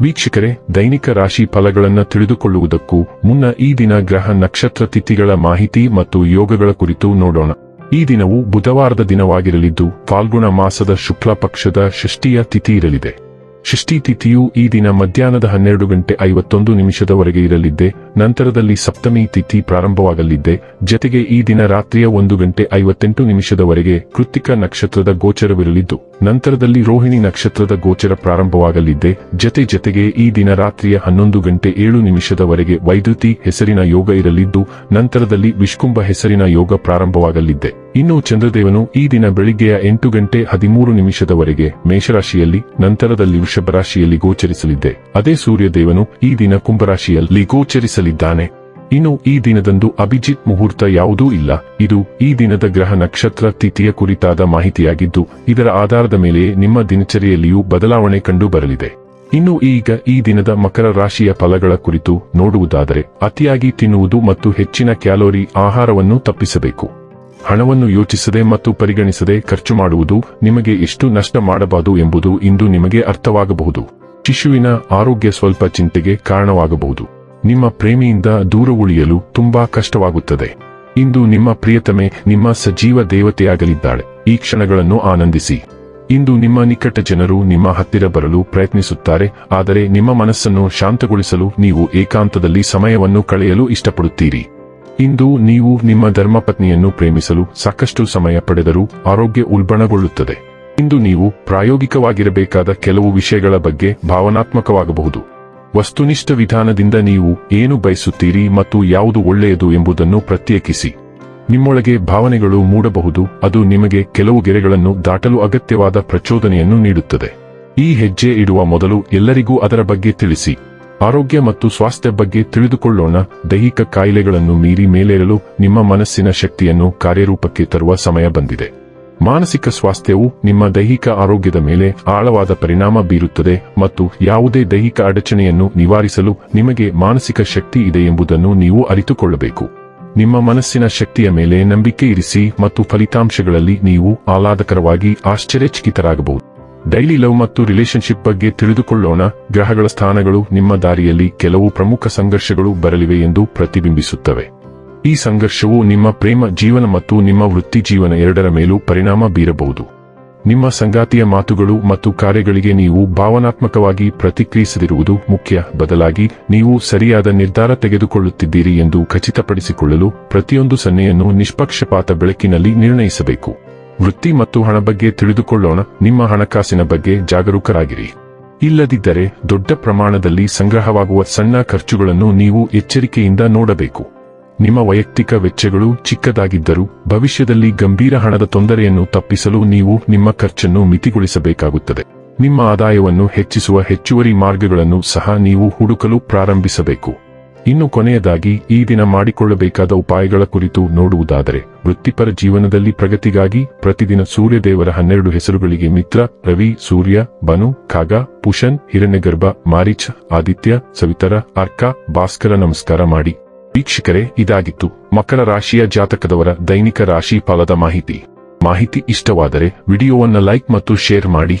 ವೀಕ್ಷಕರೇ, ದೈನಿಕ ರಾಶಿ ಫಲಗಳನ್ನು ತಿಳಿದುಕೊಳ್ಳುವುದಕ್ಕೂ ಮುನ್ನ ಈ ದಿನ ಗ್ರಹ ನಕ್ಷತ್ರ ತಿಥಿಗಳ ಮಾಹಿತಿ ಮತ್ತು ಯೋಗಗಳ ಕುರಿತು ನೋಡೋಣ. ಈ ದಿನವು ಬುಧವಾರದ ದಿನವಾಗಿರಲಿದ್ದು, ಫಾಲ್ಗುಣ ಮಾಸದ ಶುಕ್ಲ ಪಕ್ಷದ ಷಷ್ಠಿಯ ತಿಥಿ ಇರಲಿದೆ. ಷಷ್ಠಿ ತಿಥಿಯು ಈ ದಿನ ಮಧ್ಯಾಹ್ನದ ಹನ್ನೆರಡು ಗಂಟೆ ಐವತ್ತೊಂದು ನಿಮಿಷದವರೆಗೆ ಇರಲಿದ್ದೆ, ನಂತರದಲ್ಲಿ ಸಪ್ತಮಿ ತಿಥಿ ಪ್ರಾರಂಭವಾಗಲಿದ್ದೆ, ಜತೆಗೆ ಈ ದಿನ ರಾತ್ರಿಯ ಒಂದು ಗಂಟೆ ಐವತ್ತೆಂಟು ನಿಮಿಷದವರೆಗೆ ಕೃತಿಕ ನಕ್ಷತ್ರದ ಗೋಚರವಿರಲಿದ್ದು, ನಂತರದಲ್ಲಿ ರೋಹಿಣಿ ನಕ್ಷತ್ರದ ಗೋಚರ ಪ್ರಾರಂಭವಾಗಲಿದ್ದೆ, ಜತೆ ಜತೆಗೆ ಈ ದಿನ ರಾತ್ರಿಯ ಹನ್ನೊಂದು ಗಂಟೆ ಏಳು ನಿಮಿಷದವರೆಗೆ ವೈದ್ಯುತಿ ಹೆಸರಿನ ಯೋಗ ಇರಲಿದ್ದು, ನಂತರದಲ್ಲಿ ವಿಷ್ಕುಂಭ ಹೆಸರಿನ ಯೋಗ ಪ್ರಾರಂಭವಾಗಲಿದ್ದೆ. ಇನ್ನು ಚಂದ್ರದೇವನು ಈ ದಿನ ಬೆಳಿಗ್ಗೆಯ ಎಂಟು ಗಂಟೆ ಹದಿಮೂರು ನಿಮಿಷದವರೆಗೆ ಮೇಷರಾಶಿಯಲ್ಲಿ, ನಂತರದಲ್ಲಿ ವೃಷಭ ರಾಶಿಯಲ್ಲಿ ಗೋಚರಿಸಲಿದ್ದೆ. ಅದೇ ಸೂರ್ಯದೇವನು ಈ ದಿನ ಕುಂಭರಾಶಿಯಲ್ಲಿ ಗೋಚರಿಸಲಿದ್ದಾನೆ. ಇನ್ನು ಈ ದಿನದಂದು ಅಭಿಜಿತ್ ಮುಹೂರ್ತ ಯಾವುದೂ ಇಲ್ಲ. ಇದು ಈ ದಿನದ ಗ್ರಹ ನಕ್ಷತ್ರ ತಿಥಿಯ ಕುರಿತಾದ ಮಾಹಿತಿಯಾಗಿದ್ದು, ಇದರ ಆಧಾರದ ಮೇಲೆ ನಿಮ್ಮ ದಿನಚರಿಯಲ್ಲಿಯೂ ಬದಲಾವಣೆ ಕಂಡು ಬರಲಿದೆ. ಇನ್ನು ಈಗ ಈ ದಿನದ ಮಕರ ರಾಶಿಯ ಫಲಗಳ ಕುರಿತು ನೋಡುವುದಾದರೆ, ಅತಿಯಾಗಿ ತಿನ್ನುವುದು ಮತ್ತು ಹೆಚ್ಚಿನ ಕ್ಯಾಲೋರಿ ಆಹಾರವನ್ನು ತಪ್ಪಿಸಬೇಕು. ಹಣವನ್ನು ಯೋಚಿಸದೆ ಮತ್ತು ಪರಿಗಣಿಸದೆ ಖರ್ಚು ಮಾಡುವುದು ನಿಮಗೆ ಎಷ್ಟು ನಷ್ಟ ಮಾಡಬಾರದು ಎಂಬುದು ಇಂದು ನಿಮಗೆ ಅರ್ಥವಾಗಬಹುದು. ಶಿಶುವಿನ ಆರೋಗ್ಯ ಸ್ವಲ್ಪ ಚಿಂತೆಗೆ ಕಾರಣವಾಗಬಹುದು. ನಿಮ್ಮ ಪ್ರೇಮಿಯಿಂದ ದೂರ ಉಳಿಯಲು ತುಂಬಾ ಕಷ್ಟವಾಗುತ್ತದೆ. ಇಂದು ನಿಮ್ಮ ಪ್ರಿಯತಮೆ ನಿಮ್ಮ ಸಜೀವ ದೇವತೆಯಾಗಲಿದ್ದಾಳೆ. ಈ ಕ್ಷಣಗಳನ್ನು ಆನಂದಿಸಿ. ಇಂದು ನಿಮ್ಮ ನಿಕಟ ಜನರು ನಿಮ್ಮ ಹತ್ತಿರ ಬರಲು ಪ್ರಯತ್ನಿಸುತ್ತಾರೆ, ಆದರೆ ನಿಮ್ಮ ಮನಸ್ಸನ್ನು ಶಾಂತಗೊಳಿಸಲು ನೀವು ಏಕಾಂತದಲ್ಲಿ ಸಮಯವನ್ನು ಕಳೆಯಲು ಇಷ್ಟಪಡುತ್ತೀರಿ. ಇಂದು ನೀವು ನಿಮ್ಮ ಧರ್ಮಪತ್ನಿಯನ್ನು ಪ್ರೇಮಿಸಲು ಸಾಕಷ್ಟು ಸಮಯ ಪಡೆದರೂ ಆರೋಗ್ಯ ಉಲ್ಬಣಗೊಳ್ಳುತ್ತದೆ. ಇಂದು ನೀವು ಪ್ರಾಯೋಗಿಕವಾಗಿರಬೇಕಾದ ಕೆಲವು ವಿಷಯಗಳ ಬಗ್ಗೆ ಭಾವನಾತ್ಮಕವಾಗಬಹುದು. ವಸ್ತುನಿಷ್ಠ ವಿಧಾನದಿಂದ ನೀವು ಏನು ಬಯಸುತ್ತೀರಿ ಮತ್ತು ಯಾವುದು ಒಳ್ಳೆಯದು ಎಂಬುದನ್ನು ಪ್ರತ್ಯೇಕಿಸಿ. ನಿಮ್ಮೊಳಗೆ ಭಾವನೆಗಳು ಮೂಡಬಹುದು, ಅದು ನಿಮಗೆ ಕೆಲವು ಗೆರೆಗಳನ್ನು ದಾಟಲು ಅಗತ್ಯವಾದ ಪ್ರಚೋದನೆಯನ್ನು ನೀಡುತ್ತದೆ. ಈ ಹೆಜ್ಜೆ ಇಡುವ ಮೊದಲು ಎಲ್ಲರಿಗೂ ಅದರ ಬಗ್ಗೆ ತಿಳಿಸಿ. ಆರೋಗ್ಯ ಮತ್ತು ಸ್ವಾಸ್ಥ್ಯ ಬಗ್ಗೆ ತಿಳಿದುಕೊಳ್ಳೋಣ. ದೈಹಿಕ ಕಾಯಿಲೆಗಳನ್ನು ಮೀರಿ ಮೇಲೇರಲು ನಿಮ್ಮ ಮನಸ್ಸಿನ ಶಕ್ತಿಯನ್ನು ಕಾರ್ಯರೂಪಕ್ಕೆ ತರುವ ಸಮಯ ಬಂದಿದೆ. ಮಾನಸಿಕ ಸ್ವಾಸ್ಥ್ಯವು ನಿಮ್ಮ ದೈಹಿಕ ಆರೋಗ್ಯದ ಮೇಲೆ ಆಳವಾದ ಪರಿಣಾಮ ಬೀರುತ್ತದೆ ಮತ್ತು ಯಾವುದೇ ದೈಹಿಕ ಅಡಚಣೆಯನ್ನು ನಿವಾರಿಸಲು ನಿಮಗೆ ಮಾನಸಿಕ ಶಕ್ತಿ ಇದೆ ಎಂಬುದನ್ನು ನೀವು ಅರಿತುಕೊಳ್ಳಬೇಕು. ನಿಮ್ಮ ಮನಸ್ಸಿನ ಶಕ್ತಿಯ ಮೇಲೆ ನಂಬಿಕೆ ಇರಿಸಿ ಮತ್ತು ಫಲಿತಾಂಶಗಳಲ್ಲಿ ನೀವು ಆಹ್ಲಾದಕರವಾಗಿ ಆಶ್ಚರ್ಯಚಕಿತರಾಗಬಹುದು. ಡೈಲಿ ಲವ್ ಮತ್ತು ರಿಲೇಶನ್ಶಿಪ್ ಬಗ್ಗೆ ತಿಳಿದುಕೊಳ್ಳೋಣ. ಗ್ರಹಗಳ ಸ್ಥಾನಗಳು ನಿಮ್ಮ ದಾರಿಯಲ್ಲಿ ಕೆಲವು ಪ್ರಮುಖ ಸಂಘರ್ಷಗಳು ಬರಲಿವೆ ಎಂದು ಪ್ರತಿಬಿಂಬಿಸುತ್ತವೆ. ಈ ಸಂಘರ್ಷವು ನಿಮ್ಮ ಪ್ರೇಮ ಜೀವನ ಮತ್ತು ನಿಮ್ಮ ವೃತ್ತಿ ಜೀವನ ಎರಡರ ಮೇಲೂ ಪರಿಣಾಮ ಬೀರಬಹುದು. ನಿಮ್ಮ ಸಂಗಾತಿಯ ಮಾತುಗಳು ಮತ್ತು ಕಾರ್ಯಗಳಿಗೆ ನೀವು ಭಾವನಾತ್ಮಕವಾಗಿ ಪ್ರತಿಕ್ರಿಯಿಸದಿರುವುದು ಮುಖ್ಯ. ಬದಲಾಗಿ, ನೀವು ಸರಿಯಾದ ನಿರ್ಧಾರ ತೆಗೆದುಕೊಳ್ಳುತ್ತಿದ್ದೀರಿ ಎಂದು ಖಚಿತಪಡಿಸಿಕೊಳ್ಳಲು ಪ್ರತಿಯೊಂದು ಸನ್ನೆಯನ್ನು ನಿಷ್ಪಕ್ಷಪಾತ ಬೆಳಕಿನಲ್ಲಿ ನಿರ್ಣಯಿಸಬೇಕು. ವೃತ್ತಿ ಮತ್ತು ಹಣ ಬಗ್ಗೆ ತಿಳಿದುಕೊಳ್ಳೋಣ. ನಿಮ್ಮ ಹಣಕಾಸಿನ ಬಗ್ಗೆ ಜಾಗರೂಕರಾಗಿರಿ. ಇಲ್ಲದಿದ್ದರೆ ದೊಡ್ಡ ಪ್ರಮಾಣದಲ್ಲಿ ಸಂಗ್ರಹವಾಗುವ ಸಣ್ಣ ಖರ್ಚುಗಳನ್ನು ನೀವು ಎಚ್ಚರಿಕೆಯಿಂದ ನೋಡಬೇಕು. ನಿಮ್ಮ ವೈಯಕ್ತಿಕ ವೆಚ್ಚಗಳು ಚಿಕ್ಕದಾಗಿದ್ದರೂ ಭವಿಷ್ಯದಲ್ಲಿ ಗಂಭೀರ ಹಣದ ತೊಂದರೆಯನ್ನು ತಪ್ಪಿಸಲು ನೀವು ನಿಮ್ಮ ಖರ್ಚನ್ನು ಮಿತಿಗೊಳಿಸಬೇಕಾಗುತ್ತದೆ. ನಿಮ್ಮ ಆದಾಯವನ್ನು ಹೆಚ್ಚಿಸುವ ಹೆಚ್ಚುವರಿ ಮಾರ್ಗಗಳನ್ನು ಸಹ ನೀವು ಹುಡುಕಲು ಪ್ರಾರಂಭಿಸಬೇಕು. ಇನ್ನು ಕೊನೆಯದಾಗಿ, ಈ ದಿನ ಮಾಡಿಕೊಳ್ಳಬೇಕಾದ ಉಪಾಯಗಳ ಕುರಿತು ನೋಡುವುದಾದರೆ, ವೃತ್ತಿಪರ ಜೀವನದಲ್ಲಿ ಪ್ರಗತಿಗಾಗಿ ಪ್ರತಿದಿನ ಸೂರ್ಯದೇವರ ಹನ್ನೆರಡು ಹೆಸರುಗಳಿಗೆ ಮಿತ್ರ, ರವಿ, ಸೂರ್ಯ, ಬನು, ಖಾಗ ಪುಷನ್ ಹಿರಣ್ಯಗರ್ಭ, ಮಾರೀಚ್, ಆದಿತ್ಯ, ಸವಿತರ, ಅರ್ಕ, ಭಾಸ್ಕರ ನಮಸ್ಕಾರ ಮಾಡಿ. ವೀಕ್ಷಕರೇ, ಇದಾಗಿತ್ತು. ಮಕರ ರಾಶಿಯ ಜಾತಕದವರ ದೈನಿಕ ರಾಶಿ ಫಲದ ಮಾಹಿತಿ. ಮಾಹಿತಿ ಇಷ್ಟವಾದರೆ, ವಿಡಿಯೋವನ್ನು ಲೈಕ್ ಮತ್ತು ಶೇರ್ ಮಾಡಿ.